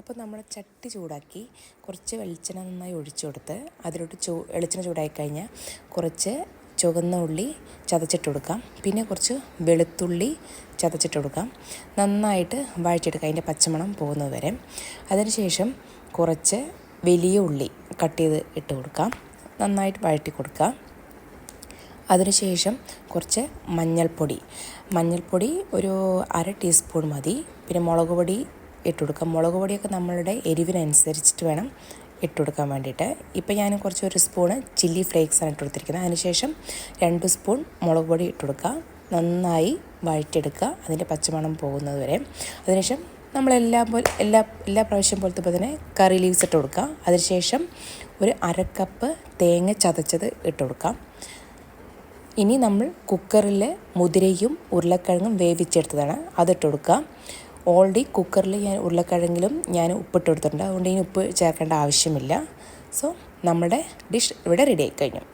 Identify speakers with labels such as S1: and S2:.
S1: അപ്പോൾ നമ്മൾ ചട്ടി ചൂടാക്കി കുറച്ച് വെളിച്ചെണ്ണ നന്നായി ഒഴിച്ചു കൊടുത്ത് അതിലോട്ട് ചൂ വെളിച്ചെണ്ണ ചൂടായി കഴിഞ്ഞാൽ കുറച്ച് ചുവന്ന ഉള്ളി ചതച്ചിട്ട് കൊടുക്കാം. പിന്നെ കുറച്ച് വെളുത്തുള്ളി ചതച്ചിട്ട് കൊടുക്കാം. നന്നായിട്ട് വഴറ്റിയെടുക്കാം അതിന്റെ പച്ചമണം പോകുന്നത് വരെ. അതിനുശേഷം കുറച്ച് വലിയ ഉള്ളി കട്ട് ചെയ്ത് ഇട്ട് കൊടുക്കാം. നന്നായിട്ട് വഴറ്റി കൊടുക്കാം. അതിനുശേഷം കുറച്ച് മഞ്ഞൾപ്പൊടി. മഞ്ഞൾപ്പൊടി ഒരു അര ടീസ്പൂൺ മതി. പിന്നെ മുളക് പൊടി ഇട്ട് കൊടുക്കാം മുളക് പൊടിയൊക്കെ നമ്മളുടെ എരിവിനനുസരിച്ചിട്ട് വേണം ഇട്ട് കൊടുക്കാൻ വേണ്ടിയിട്ട്. ഇപ്പം ഞാൻ കുറച്ച് ഒരു സ്പൂണ് ചില്ലി ഫ്ലേക്സാണ് ഇട്ട് കൊടുത്തിരിക്കുന്നത് അതിനുശേഷം രണ്ട് സ്പൂൺ മുളക് പൊടി ഇട്ട് കൊടുക്കുക നന്നായി വഴറ്റിയെടുക്കുക. അതിന്റെ പച്ചമണം പോകുന്നത് വരെ. അതിനുശേഷം നമ്മളെല്ലാം പോലെ എല്ലാ എല്ലാ പ്രാവശ്യം പോലത്തെ ഇപ്പോൾ തന്നെ കറി ലീവ്സ് ഇട്ട് കൊടുക്കുക. അതിനുശേഷം ഒരു അരക്കപ്പ് കപ്പ് തേങ്ങ ചതച്ചത് ഇട്ട് കൊടുക്കാം. ഇനി നമ്മൾ കുക്കറിൽ മുതിരയും ഉരുളക്കിഴങ്ങും വേവിച്ചെടുത്തതാണ്. അതിട്ട് കൊടുക്കുക. ഓൾറെഡി കുക്കറിൽ ഞാൻ ഉരുളക്കിഴങ്ങിലും ഞാൻ ഉപ്പിട്ട് കൊടുത്തിട്ടുണ്ട്. അതുകൊണ്ട് ഇനി ഉപ്പ് ചേർക്കേണ്ട ആവശ്യമില്ല. സോ നമ്മുടെ ഡിഷ് ഇവിടെ റെഡി ആയി കഴിഞ്ഞു